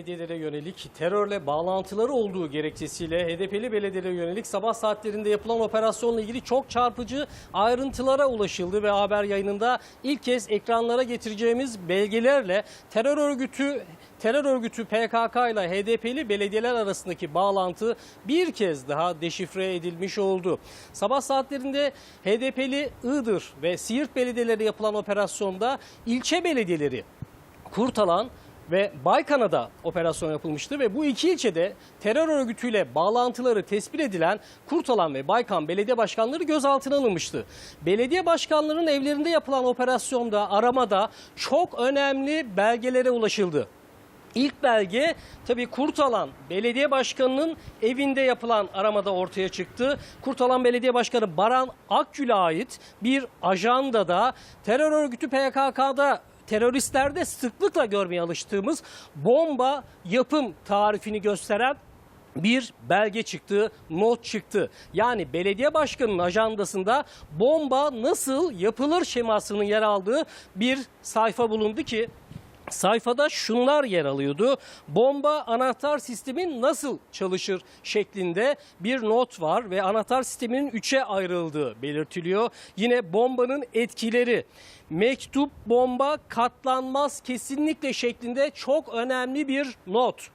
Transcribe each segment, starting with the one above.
belediyelere yönelik terörle bağlantıları olduğu gerekçesiyle HDP'li belediyelere yönelik sabah saatlerinde yapılan operasyonla ilgili çok çarpıcı ayrıntılara ulaşıldı ve haber yayınında ilk kez ekranlara getireceğimiz belgelerle terör örgütü terör örgütü PKK ile HDP'li belediyeler arasındaki bağlantı bir kez daha deşifre edilmiş oldu. Sabah saatlerinde HDP'li Iğdır ve Siirt belediyeleri yapılan operasyonda ilçe belediyeleri Kurtalan ve Baykana'da operasyon yapılmıştı ve bu iki ilçede terör örgütüyle bağlantıları tespit edilen Kurtalan ve Baykan belediye başkanları gözaltına alınmıştı. Belediye başkanlarının evlerinde yapılan operasyonda aramada çok önemli belgelere ulaşıldı. İlk belge tabii Kurtalan Belediye Başkanı'nın evinde yapılan aramada ortaya çıktı. Kurtalan Belediye Başkanı Baran Akgül'e ait bir ajandada terör örgütü PKK'da teröristlerde sıklıkla görmeye alıştığımız bomba yapım tarifini gösteren bir belge çıktı, not çıktı. Yani belediye başkanının ajandasında bomba nasıl yapılır şemasının yer aldığı bir sayfa bulundu ki Sayfada şunlar yer alıyordu. Bomba anahtar sistemin nasıl çalışır şeklinde bir not var ve anahtar sisteminin üçe ayrıldığı belirtiliyor. Yine bombanın etkileri. Mektup bomba katlanmaz kesinlikle şeklinde çok önemli bir not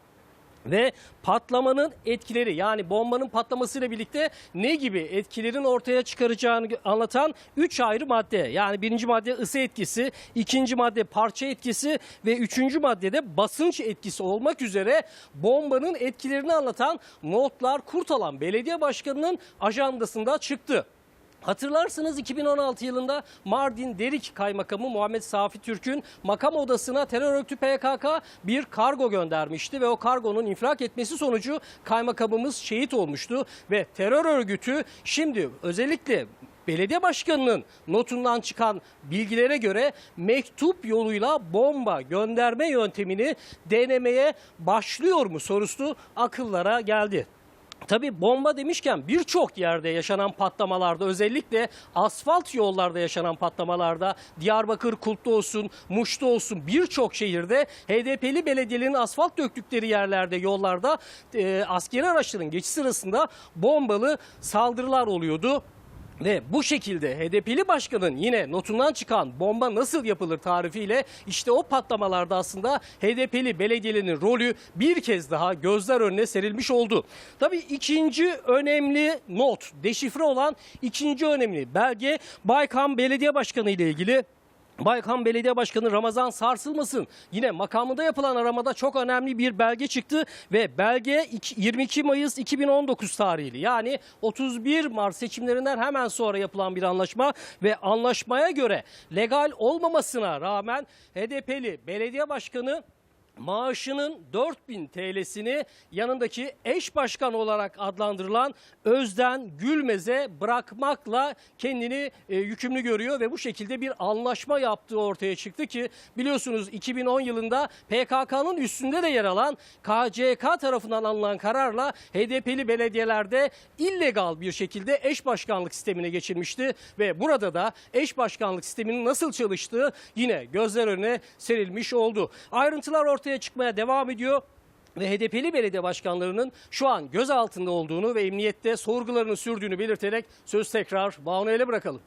ve patlamanın etkileri yani bombanın patlamasıyla birlikte ne gibi etkilerin ortaya çıkaracağını anlatan 3 ayrı madde. Yani birinci madde ısı etkisi, ikinci madde parça etkisi ve üçüncü maddede basınç etkisi olmak üzere bombanın etkilerini anlatan notlar Kurtalan Belediye Başkanı'nın ajandasında çıktı. Hatırlarsınız 2016 yılında Mardin Derik Kaymakamı Muhammed Safi Türk'ün makam odasına terör örgütü PKK bir kargo göndermişti ve o kargonun infilak etmesi sonucu kaymakamımız şehit olmuştu ve terör örgütü şimdi özellikle belediye başkanının notundan çıkan bilgilere göre mektup yoluyla bomba gönderme yöntemini denemeye başlıyor mu sorusu akıllara geldi. Tabii bomba demişken birçok yerde yaşanan patlamalarda özellikle asfalt yollarda yaşanan patlamalarda Diyarbakır, Kultlu olsun, Muş'ta olsun birçok şehirde HDP'li belediyelerin asfalt döktükleri yerlerde yollarda e, askeri araçların geçiş sırasında bombalı saldırılar oluyordu. Ve bu şekilde HDP'li başkanın yine notundan çıkan bomba nasıl yapılır tarifiyle işte o patlamalarda aslında HDP'li belediyelerin rolü bir kez daha gözler önüne serilmiş oldu. Tabii ikinci önemli not, deşifre olan ikinci önemli belge Baykan Belediye Başkanı ile ilgili. Baykan Belediye Başkanı Ramazan Sarsılmasın. Yine makamında yapılan aramada çok önemli bir belge çıktı ve belge iki- 22 Mayıs 2019 tarihli. Yani 31 Mart seçimlerinden hemen sonra yapılan bir anlaşma ve anlaşmaya göre legal olmamasına rağmen HDP'li belediye başkanı maaşının 4000 TL'sini yanındaki eş başkan olarak adlandırılan Özden Gülmez'e bırakmakla kendini e, yükümlü görüyor ve bu şekilde bir anlaşma yaptığı ortaya çıktı ki biliyorsunuz 2010 yılında PKK'nın üstünde de yer alan KCK tarafından alınan kararla HDP'li belediyelerde illegal bir şekilde eş başkanlık sistemine geçilmişti ve burada da eş başkanlık sisteminin nasıl çalıştığı yine gözler önüne serilmiş oldu. Ayrıntılar ortaya çıkmaya devam ediyor ve HDP'li belediye başkanlarının şu an gözaltında olduğunu ve emniyette sorgularını sürdüğünü belirterek söz tekrar Banu ele bırakalım.